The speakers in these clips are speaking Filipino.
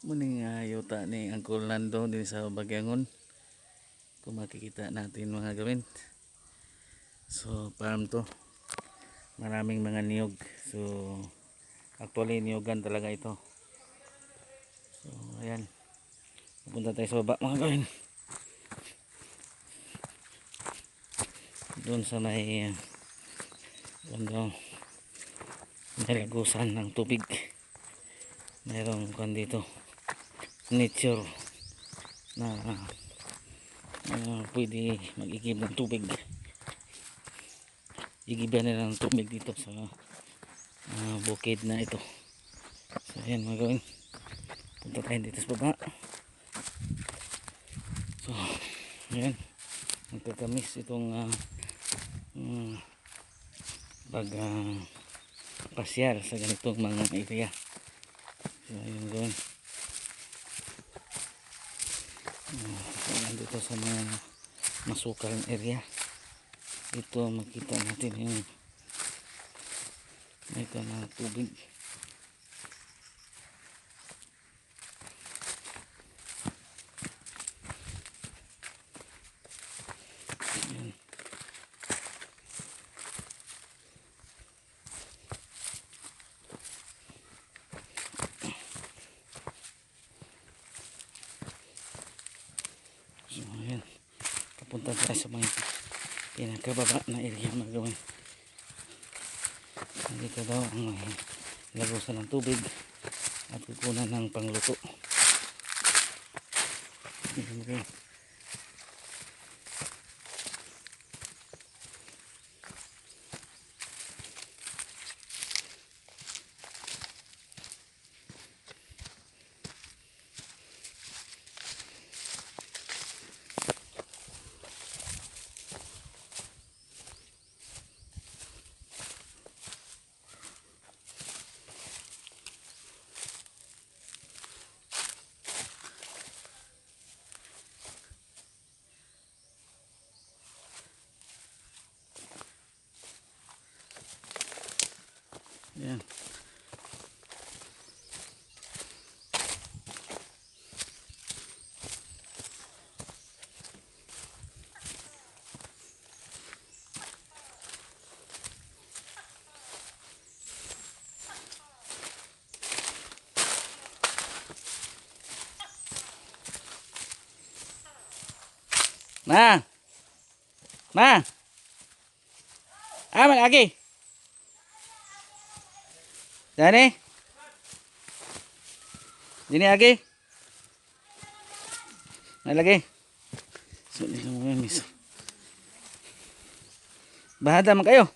Muning uh, yuta ni Uncle Nando din sa Bagyangon. Kung makikita natin mga gawin. So farm to. Maraming mga niyog. So actually niyogan talaga ito. So ayan. Pupunta tayo sa baba mga gawin. Doon sa may uh, doon nalagusan ng tubig. Mayroong kwan dito nature na uh, pwede mag-igib ng tubig. Igiban nila ng tubig dito sa uh, bukid na ito. So ayan mga punta tayo dito sa baba. So ayan. Magkakamis itong uh, um, pag uh, pasyal sa ganitong mga area. So ayan gawin So, nandito sa mga masukal area. Ito makita natin yung may na tubig. Ayan. So, ayan. Papunta tayo sa mga pinakababa na area mga gawin. Dito daw ang uh, lagusan ng tubig at kukunan ng pangluto. Ayan, mga gawin. Ayan. Ma. Ma. Ah, malagi. Dani? Dini lagi? May lagi? Hindi mo yan, miss. Bahada man kayo.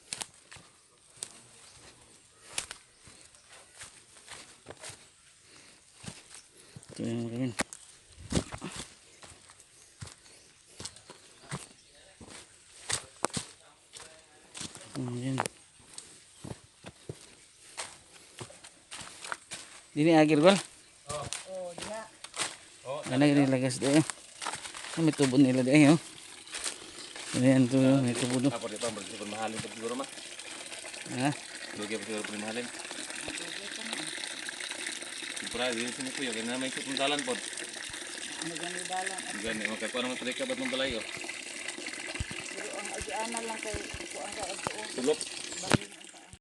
Mga yun. Ayan. Dini agir gol. Oh, dina. Ano yung nilagas doon? Oh, may tubo nila doon. Oh. Ayan to, may tubo doon. Apa dito, berarti pun mahalin pag siguro mah. Ha? Lugi pa siguro pun mahalin. Pura di sini yung na may sukong talan po. Magani bala. Gani magkakuha naman tayo kabat ng balayo. Pero ang agiana lang kay kuan ka adto. Tulok.